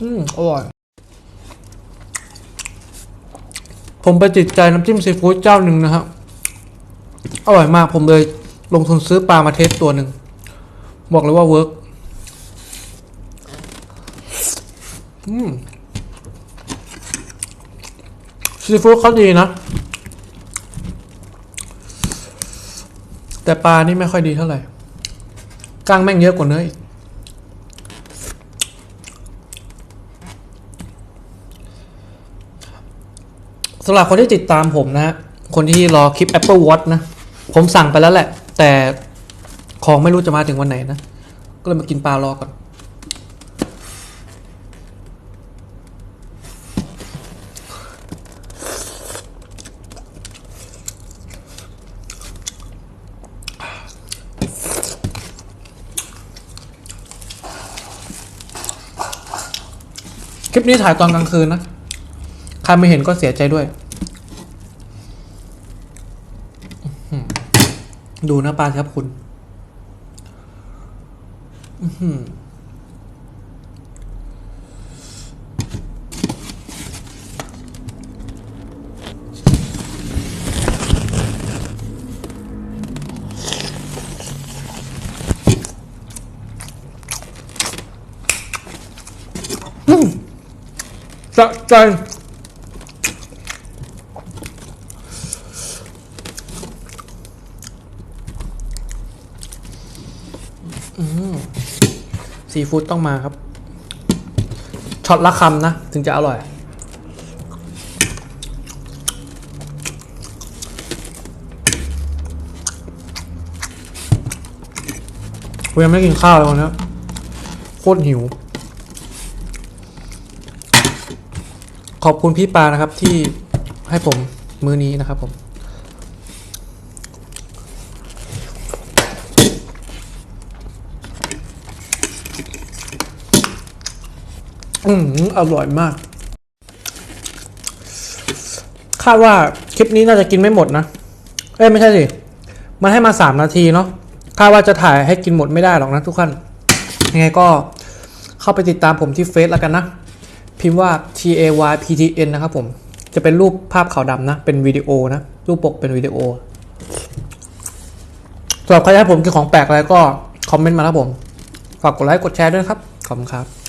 อืมอร่อย ผมไปติดใจน้ำจิ้มซีฟู้ดเจ้าหนึ่งนะครับ อร่อยมากผมเลยลงทุนซื้อปลามาเทสตัวหนึ่ง บอกเลยว่าเวิร์กอืมซีฟู้ดเขาดีนะ แต่ปลานี่ไม่ค่อยดีเท่าไหร่กล้างแม่งเยอะกว่าเนื้ออีก สำหรับคนที่ติดตามผมนะ คนที่รอคลิป Apple Watch นะ ผมสั่งไปแล้วแหละ แต่ของไม่รู้จะมาถึงวันไหนนะ ก็เลยมากินปลารอก่อนคลิปนี้ถ่ายตอนกลางคืนนะ รไม่เห็นก็เสียใจด้วยอื้อหือดูนะปลาครับคุณอือหือสะใจ ซีฟู้ดต้องมาครับ ช็อตละคำนะ ถึงจะอร่อย กูยังไม่กินข้าวเลยวันนี้โคตรหิว ขอบคุณพี่ปานะครับที่ให้ผมมื้อนี้นะครับผม อืมอร่อยมาก คาดว่าคลิปนี้น่าจะกินไม่หมดนะ เอ้ยไม่ใช่สิ มันให้มาสามนาทีเนาะ คาดว่าจะถ่ายให้กินหมดไม่ได้หรอกนะทุกท่าน ยังไงก็เข้าไปติดตามผมที่เฟซแล้วกันนะ พิมพ์ว่า T A Y P T N นะครับผม จะเป็นรูปภาพขาวดำนะ เป็นวิดีโอนะ รูปปกเป็นวิดีโอสำหรับใครอยากให้ผมกินของแปลกอะไรก็คอมเมนต์มาครับผม ฝากกดไลค์กดแชร์ด้วยครับ ขอบคุณครับ